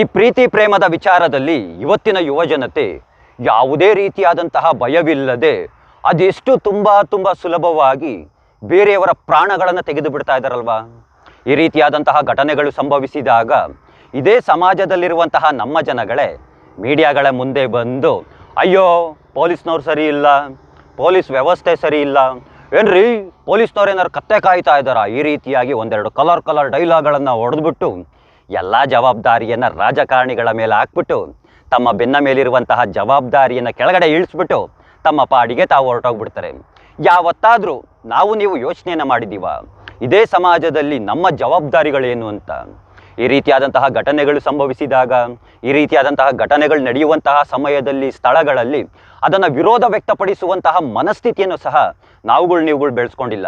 ಈ ಪ್ರೀತಿ ಪ್ರೇಮದ ವಿಚಾರದಲ್ಲಿ ಇವತ್ತಿನ ಯುವಜನತೆ ಯಾವುದೇ ರೀತಿಯಾದಂತಹ ಭಯವಿಲ್ಲದೆ ಅದೆಷ್ಟು ತುಂಬ ತುಂಬ ಸುಲಭವಾಗಿ ಬೇರೆಯವರ ಪ್ರಾಣಗಳನ್ನು ತೆಗೆದು ಬಿಡ್ತಾ ಇದ್ದಾರಲ್ವಾ? ಈ ರೀತಿಯಾದಂತಹ ಘಟನೆಗಳು ಸಂಭವಿಸಿದಾಗ ಇದೇ ಸಮಾಜದಲ್ಲಿರುವಂತಹ ನಮ್ಮ ಜನಗಳೇ, ಮೀಡಿಯಾಗಳ ಮುಂದೆ ಬಂದು, ಅಯ್ಯೋ, ಪೊಲೀಸ್ನವ್ರು ಸರಿ ಇಲ್ಲ, ಪೊಲೀಸ್ ವ್ಯವಸ್ಥೆ ಸರಿ ಇಲ್ಲ, ಏನ್ರಿ ಪೊಲೀಸ್ನವ್ರು ಏನಾರು ಕತ್ತೆ ಕಾಯ್ತಾ ಇದ್ದಾರಾ? ಈ ರೀತಿಯಾಗಿ ಒಂದೆರಡು ಕಲರ್ ಕಲರ್ ಡೈಲಾಗ್ಗಳನ್ನು ಹೊಡೆದ್ಬಿಟ್ಟು ಎಲ್ಲ ಜವಾಬ್ದಾರಿಯನ್ನು ರಾಜಕಾರಣಿಗಳ ಮೇಲೆ ಹಾಕ್ಬಿಟ್ಟು, ತಮ್ಮ ಬೆನ್ನ ಮೇಲಿರುವಂತಹ ಜವಾಬ್ದಾರಿಯನ್ನು ಕೆಳಗಡೆ ಇಳಿಸ್ಬಿಟ್ಟು, ತಮ್ಮ ಪಾಡಿಗೆ ತಾವು ಹೊರಟೋಗ್ಬಿಡ್ತಾರೆ. ಯಾವತ್ತಾದರೂ ನಾವು ನೀವು ಯೋಚನೆಯನ್ನು ಮಾಡಿದ್ದೀವ? ಇದೇ ಸಮಾಜದಲ್ಲಿ ನಮ್ಮ ಜವಾಬ್ದಾರಿಗಳೇನು ಅಂತ? ಈ ರೀತಿಯಾದಂತಹ ಘಟನೆಗಳು ಸಂಭವಿಸಿದಾಗ, ಈ ರೀತಿಯಾದಂತಹ ಘಟನೆಗಳು ನಡೆಯುವಂತಹ ಸಮಯದಲ್ಲಿ, ಸ್ಥಳಗಳಲ್ಲಿ ಅದನ್ನು ವಿರೋಧ ವ್ಯಕ್ತಪಡಿಸುವಂತಹ ಮನಸ್ಥಿತಿಯನ್ನು ಸಹ ನಾವುಗಳು ನೀವುಗಳು ಬೆಳೆಸ್ಕೊಂಡಿಲ್ಲ.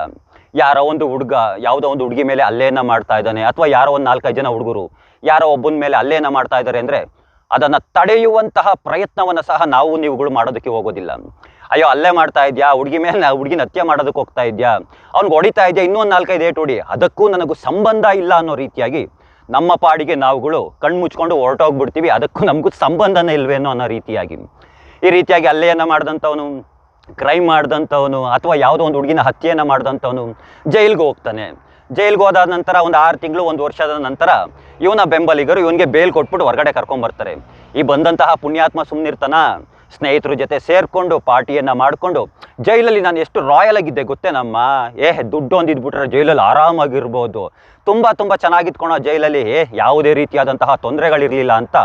ಯಾರೋ ಒಂದು ಹುಡುಗ, ಯಾವುದೋ ಒಂದು ಹುಡುಗಿ ಮೇಲೆ ಅಲ್ಲೇನ ಮಾಡ್ತಾ ಇದ್ದಾನೆ ಅಥವಾ ಯಾರೋ ಒಂದು ನಾಲ್ಕೈದು ಜನ ಹುಡುಗರು ಯಾರೋ ಒಬ್ಬನ ಮೇಲೆ ಅಲ್ಲೇನ ಮಾಡ್ತಾ ಇದ್ದಾರೆ ಅಂದರೆ ಅದನ್ನು ತಡೆಯುವಂತಹ ಪ್ರಯತ್ನವನ್ನು ಸಹ ನಾವು ನೀವುಗಳು ಮಾಡೋದಕ್ಕೆ ಹೋಗೋದಿಲ್ಲ. ಅಯ್ಯೋ ಅಲ್ಲೇ ಮಾಡ್ತಾ ಇದೆಯಾ? ಹುಡುಗಿ ಮೇಲೆ ಹುಡುಗಿನ ಹತ್ಯೆ ಮಾಡೋದಕ್ಕೆ ಹೋಗ್ತಾ ಇದೆಯಾ? ಅವ್ನಿಗೆ ಹೊಡಿತಾ ಇದೆಯಾ? ಇನ್ನೊಂದು ನಾಲ್ಕೈದು ಏಟು ಹೊಡಿ ಅದಕ್ಕೂ ನನಗೂ ಸಂಬಂಧ ಇಲ್ಲ ಅನ್ನೋ ರೀತಿಯಾಗಿ ನಮ್ಮ ಪಾಡಿಗೆ ನಾವುಗಳು ಕಣ್ಣು ಮುಚ್ಕೊಂಡು ಹೊರಟೋಗ್ಬಿಡ್ತೀವಿ. ಅದಕ್ಕೂ ನಮಗೂ ಸಂಬಂಧನೇ ಇಲ್ವೇನೋ ಅನ್ನೋ ರೀತಿಯಾಗಿ. ಈ ರೀತಿಯಾಗಿ ಅಲ್ಲೇನ ಮಾಡಿದಂಥವನು ಕ್ರೈಮ್ ಮಾಡಿದಂಥವನು ಅಥವಾ ಯಾವುದೋ ಒಂದು ಹುಡುಗಿನ ಹತ್ಯೆಯನ್ನು ಮಾಡಿದಂಥವನು ಜೈಲಿಗೆ ಹೋಗ್ತಾನೆ. ಜೈಲ್ಗೆ ಹೋದಾದ ನಂತರ ಒಂದು ಆರು ತಿಂಗಳು, ಒಂದು ವರ್ಷದ ನಂತರ ಇವನ ಬೆಂಬಲಿಗರು ಇವನಿಗೆ ಬೇಲ್ ಕೊಟ್ಬಿಟ್ಟು ಹೊರಗಡೆ ಕರ್ಕೊಂಬರ್ತಾರೆ. ಈ ಬಂದಂತಹ ಪುಣ್ಯಾತ್ಮ ಸುಮ್ಮನಿರ್ತಾನ ಸ್ನೇಹಿತರ ಜೊತೆ ಸೇರಿಕೊಂಡು ಪಾರ್ಟಿಯನ್ನು ಮಾಡಿಕೊಂಡು, ಜೈಲಲ್ಲಿ ನಾನು ಎಷ್ಟು ರಾಯಲ್ ಆಗಿದ್ದೆ ಗೊತ್ತೇ ನಮ್ಮ? ಏ, ದುಡ್ಡು ಒಂದಿದ್ಬಿಟ್ರೆ ಜೈಲಲ್ಲಿ ಆರಾಮಾಗಿರ್ಬೋದು. ತುಂಬ ತುಂಬ ಚೆನ್ನಾಗಿದ್ಕೊಂಡು ಜೈಲಲ್ಲಿ, ಏ, ಯಾವುದೇ ರೀತಿಯಾದಂತಹ ತೊಂದರೆಗಳಿರಲಿಲ್ಲ ಅಂತ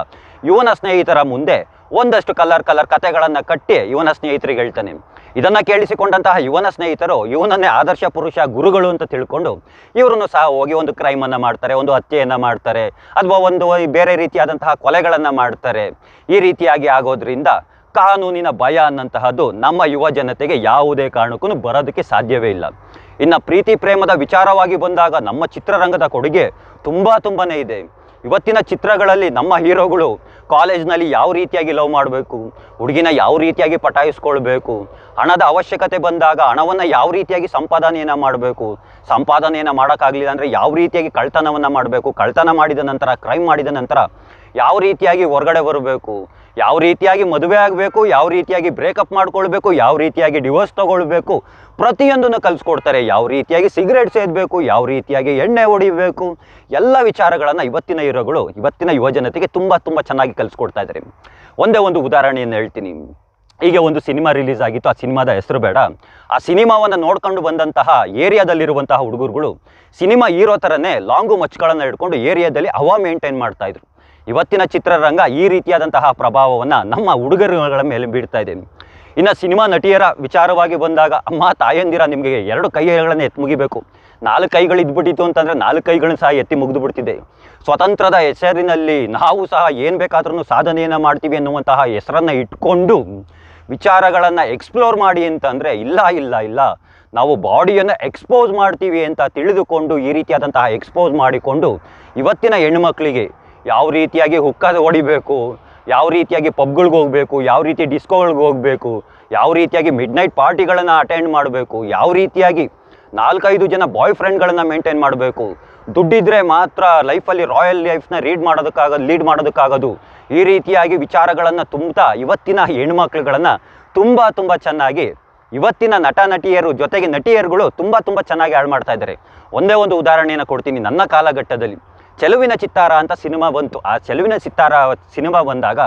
ಇವನ ಸ್ನೇಹಿತರ ಮುಂದೆ ಒಂದಷ್ಟು ಕಲರ್ ಕಲರ್ ಕತೆಗಳನ್ನು ಕಟ್ಟಿ ಇವನ ಸ್ನೇಹಿತರಿಗೆ ಹೇಳ್ತಾನೆ. ಇದನ್ನು ಕೇಳಿಸಿಕೊಂಡಂತಹ ಯುವನ ಸ್ನೇಹಿತರು ಇವನನ್ನೇ ಆದರ್ಶ ಪುರುಷ ಗುರುಗಳು ಅಂತ ತಿಳ್ಕೊಂಡು ಇವರನ್ನು ಸಹ ಹೋಗಿ ಒಂದು ಕ್ರೈಮನ್ನು ಮಾಡ್ತಾರೆ, ಒಂದು ಹತ್ಯೆಯನ್ನು ಮಾಡ್ತಾರೆ, ಅಥವಾ ಒಂದು ಬೇರೆ ರೀತಿಯಾದಂತಹ ಕೊಲೆಗಳನ್ನು ಮಾಡ್ತಾರೆ. ಈ ರೀತಿಯಾಗಿ ಆಗೋದ್ರಿಂದ ಕಾನೂನಿನ ಭಯ ಅನ್ನಂತಹದ್ದು ನಮ್ಮ ಯುವ ಜನತೆಗೆ ಯಾವುದೇ ಕಾರಣಕ್ಕೂ ಬರೋದಕ್ಕೆ ಸಾಧ್ಯವೇ ಇಲ್ಲ. ಇನ್ನು ಪ್ರೀತಿ ಪ್ರೇಮದ ವಿಚಾರವಾಗಿ ಬಂದಾಗ ನಮ್ಮ ಚಿತ್ರರಂಗದ ಕೊಡುಗೆ ತುಂಬ ತುಂಬಾ ಇದೆ. ಇವತ್ತಿನ ಚಿತ್ರಗಳಲ್ಲಿ ನಮ್ಮ ಹೀರೋಗಳು ಕಾಲೇಜ್ನಲ್ಲಿ ಯಾವ ರೀತಿಯಾಗಿ ಲವ್ ಮಾಡಬೇಕು, ಹುಡುಗಿನ ಯಾವ ರೀತಿಯಾಗಿ ಪಟಾಯಿಸ್ಕೊಳ್ಬೇಕು, ಹಣದ ಅವಶ್ಯಕತೆ ಬಂದಾಗ ಹಣವನ್ನು ಯಾವ ರೀತಿಯಾಗಿ ಸಂಪಾದನೆಯನ್ನು ಮಾಡಬೇಕು, ಸಂಪಾದನೆಯನ್ನು ಮಾಡೋಕ್ಕಾಗಲಿಲ್ಲ ಅಂದರೆ ಯಾವ ರೀತಿಯಾಗಿ ಕಳ್ತನವನ್ನು ಮಾಡಬೇಕು, ಕಳ್ತನ ಮಾಡಿದ ನಂತರ, ಕ್ರೈಮ್ ಮಾಡಿದ ನಂತರ ಯಾವ ರೀತಿಯಾಗಿ ಹೊರಗಡೆ ಬರಬೇಕು ಯಾವ ರೀತಿಯಾಗಿ ಮದುವೆ ಆಗಬೇಕು, ಯಾವ ರೀತಿಯಾಗಿ ಬ್ರೇಕಪ್ ಮಾಡ್ಕೊಳ್ಬೇಕು, ಯಾವ ರೀತಿಯಾಗಿ ಡಿವೋರ್ಸ್ ತಗೊಳ್ಬೇಕು, ಪ್ರತಿಯೊಂದನ್ನು ಕಲಿಸ್ಕೊಡ್ತಾರೆ. ಯಾವ ರೀತಿಯಾಗಿ ಸಿಗರೇಟ್ ಸೇದಬೇಕು, ಯಾವ ರೀತಿಯಾಗಿ ಎಣ್ಣೆ ಹೊಡಿಬೇಕು, ಎಲ್ಲ ವಿಚಾರಗಳನ್ನು ಇವತ್ತಿನ ಹೀರೋಗಳು ಇವತ್ತಿನ ಯುವಜನತೆಗೆ ತುಂಬ ತುಂಬ ಚೆನ್ನಾಗಿ ಕಲಿಸ್ಕೊಡ್ತಾ ಇದ್ದಾರೆ. ಒಂದೇ ಒಂದು ಉದಾಹರಣೆಯನ್ನು ಹೇಳ್ತೀನಿ. ಈಗ ಒಂದು ಸಿನಿಮಾ ರಿಲೀಸ್ ಆಗಿತ್ತು. ಆ ಸಿನಿಮಾದ ಹೆಸರು ಬೇಡ. ಆ ಸಿನಿಮಾವನ್ನು ನೋಡ್ಕೊಂಡು ಬಂದಂತಹ ಏರಿಯಾದಲ್ಲಿರುವಂತಹ ಹುಡುಗರುಗಳು, ಸಿನಿಮಾ ಹೀರೋ ಥರನೇ ಲಾಂಗು ಮಚ್ಗಳನ್ನು ಹಿಡ್ಕೊಂಡು ಏರಿಯಾದಲ್ಲಿ ಹವಾ ಮೇಂಟೈನ್ ಮಾಡ್ತಾ ಇದ್ರು. ಇವತ್ತಿನ ಚಿತ್ರರಂಗ ಈ ರೀತಿಯಾದಂತಹ ಪ್ರಭಾವವನ್ನು ನಮ್ಮ ಹುಡುಗರುಗಳ ಮೇಲೆ ಬೀಳ್ತಾ ಇದೆ. ಇನ್ನು ಸಿನಿಮಾ ನಟಿಯರ ವಿಚಾರವಾಗಿ ಬಂದಾಗ ಅಮ್ಮ, ತಾಯಂದಿರ ನಿಮಗೆ ಎರಡು ಕೈಗಳನ್ನು ಎತ್ತಿ ಮುಗಿಬೇಕು. ನಾಲ್ಕು ಕೈಗಳು ಇದ್ಬಿಟ್ಟಿತ್ತು ಅಂತಂದರೆ ನಾಲ್ಕು ಕೈಗಳನ್ನ ಸಹ ಎತ್ತಿ ಮುಗಿದು ಬಿಡ್ತಿದೆ. ಸ್ವತಂತ್ರದ ಹೆಸರಿನಲ್ಲಿ ನಾವು ಸಹ ಏನು ಬೇಕಾದ್ರೂ ಸಾಧನೆಯನ್ನು ಮಾಡ್ತೀವಿ ಅನ್ನುವಂತಹ ಹೆಸರನ್ನು ಇಟ್ಕೊಂಡು ವಿಚಾರಗಳನ್ನು ಎಕ್ಸ್ಪ್ಲೋರ್ ಮಾಡಿ ಅಂತಂದರೆ ಇಲ್ಲ ಇಲ್ಲ ಇಲ್ಲ. ನಾವು ಬಾಡಿಯನ್ನು ಎಕ್ಸ್ಪೋಸ್ ಮಾಡ್ತೀವಿ ಅಂತ ತಿಳಿದುಕೊಂಡು ಈ ರೀತಿಯಾದಂತಹ ಎಕ್ಸ್ಪೋಸ್ ಮಾಡಿಕೊಂಡು ಇವತ್ತಿನ ಹೆಣ್ಣುಮಕ್ಕಳಿಗೆ ಯಾವ ರೀತಿಯಾಗಿ ಹುಕ್ಕ ಹೊಡಿಬೇಕು, ಯಾವ ರೀತಿಯಾಗಿ ಪಬ್ಗಳಿಗೆ ಹೋಗಬೇಕು, ಯಾವ ರೀತಿ ಡಿಸ್ಕೋಗಳಿಗೆ ಹೋಗಬೇಕು, ಯಾವ ರೀತಿಯಾಗಿ ಮಿಡ್ ನೈಟ್ ಪಾರ್ಟಿಗಳನ್ನು ಅಟೆಂಡ್ ಮಾಡಬೇಕು, ಯಾವ ರೀತಿಯಾಗಿ ನಾಲ್ಕೈದು ಜನ ಬಾಯ್ ಫ್ರೆಂಡ್ಗಳನ್ನು ಮೇಂಟೈನ್ ಮಾಡಬೇಕು. ದುಡ್ಡಿದ್ರೆ ಮಾತ್ರ ಲೈಫಲ್ಲಿ ರಾಯಲ್ ಲೈಫ್ನ ರೀಡ್ ಮಾಡೋದಕ್ಕಾಗೋದು ಲೀಡ್ ಮಾಡೋದಕ್ಕಾಗೋದು. ಈ ರೀತಿಯಾಗಿ ವಿಚಾರಗಳನ್ನು ತುಂಬ್ತಾ ಇವತ್ತಿನ ಹೆಣ್ಮಕ್ಳುಗಳನ್ನು ತುಂಬ ತುಂಬ ಚೆನ್ನಾಗಿ ಇವತ್ತಿನ ನಟ ನಟಿಯರು ಜೊತೆಗೆ ನಟಿಯರುಗಳು ತುಂಬ ತುಂಬ ಚೆನ್ನಾಗಿ ಹಾಳು ಮಾಡ್ತಾ ಇದ್ದಾರೆ. ಒಂದೇ ಒಂದು ಉದಾಹರಣೆಯನ್ನು ಕೊಡ್ತೀನಿ ನನ್ನ ಕಾಲಘಟ್ಟದಲ್ಲಿ. ಚೆಲುವಿನ ಚಿತ್ತಾರ ಅಂತ ಸಿನಿಮಾ ಬಂತು. ಆ ಚೆಲುವಿನ ಚಿತ್ತಾರ ಸಿನಿಮಾ ಬಂದಾಗ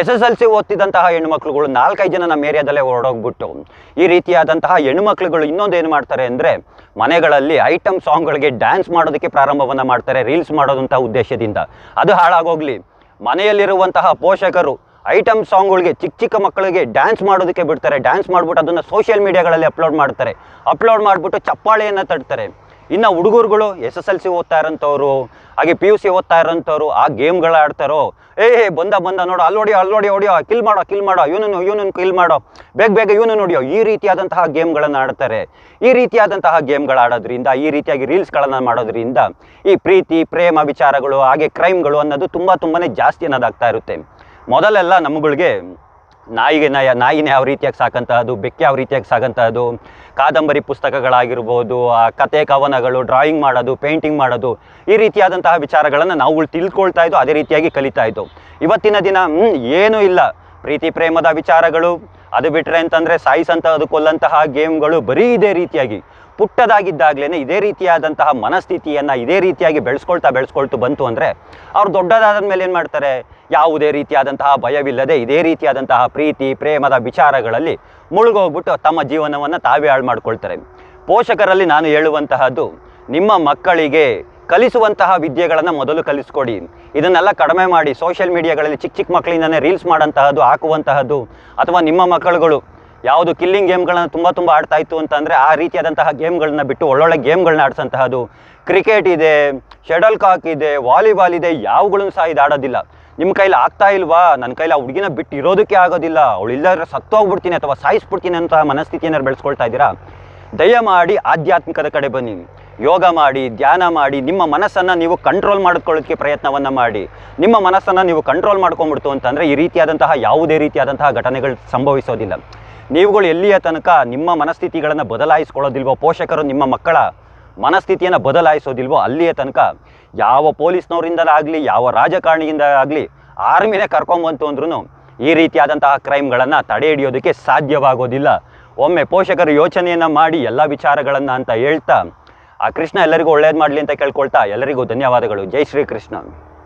ಎಸ್ ಎಸ್ ಎಲ್ ಸಿ ಓದ್ತಿದ್ದಂತಹ ಹೆಣ್ಣುಮಕ್ಳುಗಳು ನಾಲ್ಕೈದು ಜನ ನಮ್ಮ ಏರಿಯಾದಲ್ಲೇ ಹೊರಡೋಗ್ಬಿಟ್ಟು ಈ ರೀತಿಯಾದಂತಹ ಹೆಣ್ಣುಮಕ್ಳುಗಳು ಇನ್ನೊಂದು ಏನು ಮಾಡ್ತಾರೆ ಅಂದರೆ ಮನೆಗಳಲ್ಲಿ ಐಟಮ್ ಸಾಂಗ್ಗಳಿಗೆ ಡ್ಯಾನ್ಸ್ ಮಾಡೋದಕ್ಕೆ ಪ್ರಾರಂಭವನ್ನು ಮಾಡ್ತಾರೆ, ರೀಲ್ಸ್ ಮಾಡೋದಂಥ ಉದ್ದೇಶದಿಂದ. ಅದು ಹಾಳಾಗೋಗ್ಲಿ. ಮನೆಯಲ್ಲಿರುವಂತಹ ಪೋಷಕರು ಐಟಮ್ ಸಾಂಗ್ಗಳಿಗೆ ಚಿಕ್ಕ ಚಿಕ್ಕ ಮಕ್ಕಳಿಗೆ ಡ್ಯಾನ್ಸ್ ಮಾಡೋದಕ್ಕೆ ಬಿಡ್ತಾರೆ. ಡ್ಯಾನ್ಸ್ ಮಾಡ್ಬಿಟ್ಟು ಅದನ್ನು ಸೋಷಿಯಲ್ ಮೀಡಿಯಾಗಳಲ್ಲಿ ಅಪ್ಲೋಡ್ ಮಾಡ್ತಾರೆ. ಅಪ್ಲೋಡ್ ಮಾಡಿಬಿಟ್ಟು ಚಪ್ಪಾಳೆಯನ್ನು ತಡ್ತಾರೆ ಇನ್ನು ಹುಡುಗರುಗಳು ಎಸ್ ಎಸ್ ಎಲ್ ಸಿ ಓದ್ತಾ ಇರೋಂಥವ್ರು, ಹಾಗೆ ಪಿ ಯು ಸಿ ಓದ್ತಾ ಇರೋಂಥವ್ರು, ಆ ಗೇಮ್ಗಳು ಆಡ್ತಾರೋ, ಏ ಬಂದ ಬಂದ, ನೋಡು, ಅಲ್ಲಿ ನೋಡಿ ಅಲ್ಲಿ ನೋಡಿ ಹೊಡಿಯೋ ಕಿಲ್ ಮಾಡೋ ಕಿಲ್ ಮಾಡೋ, ಇವನನ್ನು ಇವನನ್ನು ಕಿಲ್ ಮಾಡೋ, ಬೇಗ ಬೇಗ ಇವನು ನೋಡಿಯೋ ಈ ರೀತಿಯಾದಂತಹ ಗೇಮ್ಗಳನ್ನು ಆಡ್ತಾರೆ. ಈ ರೀತಿಯಾದಂತಹ ಗೇಮ್ಗಳು ಆಡೋದ್ರಿಂದ, ಈ ರೀತಿಯಾಗಿ ರೀಲ್ಸ್ಗಳನ್ನು ಮಾಡೋದ್ರಿಂದ, ಈ ಪ್ರೀತಿ, ಪ್ರೇಮ ವಿಚಾರಗಳು, ಹಾಗೆ ಕ್ರೈಮ್ಗಳು ಅನ್ನೋದು ತುಂಬ ತುಂಬಾ ಜಾಸ್ತಿ ಅನ್ನೋದಾಗ್ತಾ ಇರುತ್ತೆ. ಮೊದಲೆಲ್ಲ ನಮ್ಮಗಳಿಗೆ ನಾಯಿಗೆ ನಾಯ, ನಾಯಿನ ಯಾವ ರೀತಿಯಾಗಿ ಸಾಕಂತಹದ್ದು, ಬೆಕ್ಕೆ ಯಾವ ರೀತಿಯಾಗಿ ಸಾಕಂತಹದ್ದು, ಕಾದಂಬರಿ ಪುಸ್ತಕಗಳಾಗಿರ್ಬೋದು, ಆ ಕತೆ ಕವನಗಳು ಡ್ರಾಯಿಂಗ್ ಮಾಡೋದು ಪೇಂಟಿಂಗ್ ಮಾಡೋದು, ಈ ರೀತಿಯಾದಂತಹ ವಿಚಾರಗಳನ್ನು ನಾವು ತಿಳ್ಕೊಳ್ತಾ ಇದ್ದು, ಅದೇ ರೀತಿಯಾಗಿ ಕಲಿತಾ ಇದ್ದು. ಇವತ್ತಿನ ದಿನ ಏನೂ ಇಲ್ಲ. ಪ್ರೀತಿ, ಪ್ರೇಮದ ವಿಚಾರಗಳು, ಅದು ಬಿಟ್ಟರೆ ಅಂತಂದರೆ ಸಾಯಿಸಂತಹದ್ದು, ಕೊಲ್ಲಂತಹ ಗೇಮ್ಗಳು ಬರೀ ಇದೇ ರೀತಿಯಾಗಿ. ಪುಟ್ಟದಾಗಿದ್ದಾಗಲೇ ಇದೇ ರೀತಿಯಾದಂತಹ ಮನಸ್ಥಿತಿಯನ್ನು ಇದೇ ರೀತಿಯಾಗಿ ಬೆಳೆಸ್ಕೊಳ್ತಾ ಬೆಳೆಸ್ಕೊಳ್ತು ಬಂತು ಅಂದರೆ, ಅವ್ರು ದೊಡ್ಡದಾದ ಮೇಲೆ ಏನು ಮಾಡ್ತಾರೆ? ಯಾವುದೇ ರೀತಿಯಾದಂತಹ ಭಯವಿಲ್ಲದೆ, ಇದೇ ರೀತಿಯಾದಂತಹ ಪ್ರೀತಿ, ಪ್ರೇಮದ ವಿಚಾರಗಳಲ್ಲಿ ಮುಳುಗೋಗ್ಬಿಟ್ಟು ತಮ್ಮ ಜೀವನವನ್ನು ತಾವೇ ಹಾಳು ಮಾಡ್ಕೊಳ್ತಾರೆ. ಪೋಷಕರಲ್ಲಿ ನಾನು ಹೇಳುವಂತಹದ್ದು, ನಿಮ್ಮ ಮಕ್ಕಳಿಗೆ ಕಲಿಸುವಂತಹ ವಿದ್ಯೆಗಳನ್ನು ಮೊದಲು ಕಲಿಸ್ಕೊಡಿ. ಇದನ್ನೆಲ್ಲ ಕಡಿಮೆ ಮಾಡಿ ಸೋಷಿಯಲ್ ಮೀಡಿಯಾಗಳಲ್ಲಿ ಚಿಕ್ಕ ಚಿಕ್ಕ ಮಕ್ಕಳಿಂದನೇ ರೀಲ್ಸ್ ಮಾಡೋಂತಹದ್ದು, ಹಾಕುವಂತಹದ್ದು, ಅಥವಾ ನಿಮ್ಮ ಮಕ್ಕಳುಗಳು ಯಾವುದು ಕಿಲ್ಲಿಂಗ್ ಗೇಮ್ಗಳನ್ನು ತುಂಬ ತುಂಬ ಆಡ್ತಾ ಇತ್ತು ಅಂತಂದರೆ ಆ ರೀತಿಯಾದಂತಹ ಗೇಮ್ಗಳನ್ನ ಬಿಟ್ಟು ಒಳ್ಳೊಳ್ಳೆ ಗೇಮ್ಗಳನ್ನ ಆಡಿಸೋಂತಹದ್ದು. ಕ್ರಿಕೆಟ್ ಇದೆ ಶಟಲ್ ಕಾಕ್ ಇದೆ ವಾಲಿಬಾಲ್ ಇದೆ, ಯಾವುಗಳನ್ನು ಸಹ ಇದು ಆಡೋದಿಲ್ಲ. ನಿಮ್ಮ ಕೈಲಿ ಆಗ್ತಾ ಇಲ್ವಾ? ನನ್ನ ಕೈಲಿ ಆ ಹುಡುಗಿನ ಬಿಟ್ಟು ಇರೋದಕ್ಕೆ ಆಗೋದಿಲ್ಲ. ಅವಳು ಇಲ್ಲದ್ರೆ ಸತ್ತೋಗ್ಬಿಡ್ತೀನಿ ಅಥವಾ ಸಾಯಿಸ್ಬಿಡ್ತೀನಿ ಅಂತ ಮನಸ್ಥಿತಿಯನ್ನು ಬೆಳೆಸ್ಕೊಳ್ತಾ ಇದ್ದೀರಾ? ದಯಮಾಡಿ ಆಧ್ಯಾತ್ಮಿಕದ ಕಡೆ ಬನ್ನಿ. ಯೋಗ ಮಾಡಿ, ಧ್ಯಾನ ಮಾಡಿ, ನಿಮ್ಮ ಮನಸ್ಸನ್ನು ನೀವು ಕಂಟ್ರೋಲ್ ಮಾಡ್ಕೊಳ್ಳೋಕೆ ಪ್ರಯತ್ನವನ್ನು ಮಾಡಿ. ನಿಮ್ಮ ಮನಸ್ಸನ್ನು ನೀವು ಕಂಟ್ರೋಲ್ ಮಾಡ್ಕೊಂಡ್ಬಿಡ್ತು ಅಂತಂದರೆ ಈ ರೀತಿಯಾದಂತಹ, ಯಾವುದೇ ರೀತಿಯಾದಂತಹ ಘಟನೆಗಳು ಸಂಭವಿಸೋದಿಲ್ಲ. ನೀವುಗಳು ಎಲ್ಲಿಯ ತನಕ ನಿಮ್ಮ ಮನಸ್ಥಿತಿಗಳನ್ನು ಬದಲಾಯಿಸ್ಕೊಳ್ಳೋದಿಲ್ವೋ? ಪೋಷಕರು ನಿಮ್ಮ ಮಕ್ಕಳ ಮನಸ್ಥಿತಿಯನ್ನು ಬದಲಾಯಿಸೋದಿಲ್ವೋ ಅಲ್ಲಿಯ ತನಕ ಯಾವ ಪೊಲೀಸ್ನವರಿಂದಲಾಗಲಿ ಯಾವ ರಾಜಕಾರಣಿಯಿಂದ ಆಗಲಿ, ಆರ್ಮಿನೇ ಕರ್ಕೊಂಬಂತು ಅಂದ್ರೂ ಈ ರೀತಿಯಾದಂತಹ ಕ್ರೈಮ್ಗಳನ್ನು ತಡೆ ಹಿಡಿಯೋದಕ್ಕೆ ಸಾಧ್ಯವಾಗೋದಿಲ್ಲ. ಒಮ್ಮೆ ಪೋಷಕರು ಯೋಚನೆಯನ್ನು ಮಾಡಿ ಎಲ್ಲ ವಿಚಾರಗಳನ್ನು ಅಂತ ಹೇಳ್ತಾ, ಆ ಕೃಷ್ಣ ಎಲ್ಲರಿಗೂ ಒಳ್ಳೇದು ಮಾಡಲಿ ಅಂತ ಕೇಳ್ಕೊಳ್ತಾ ಎಲ್ಲರಿಗೂ ಧನ್ಯವಾದಗಳು. ಜೈ ಶ್ರೀ ಕೃಷ್ಣ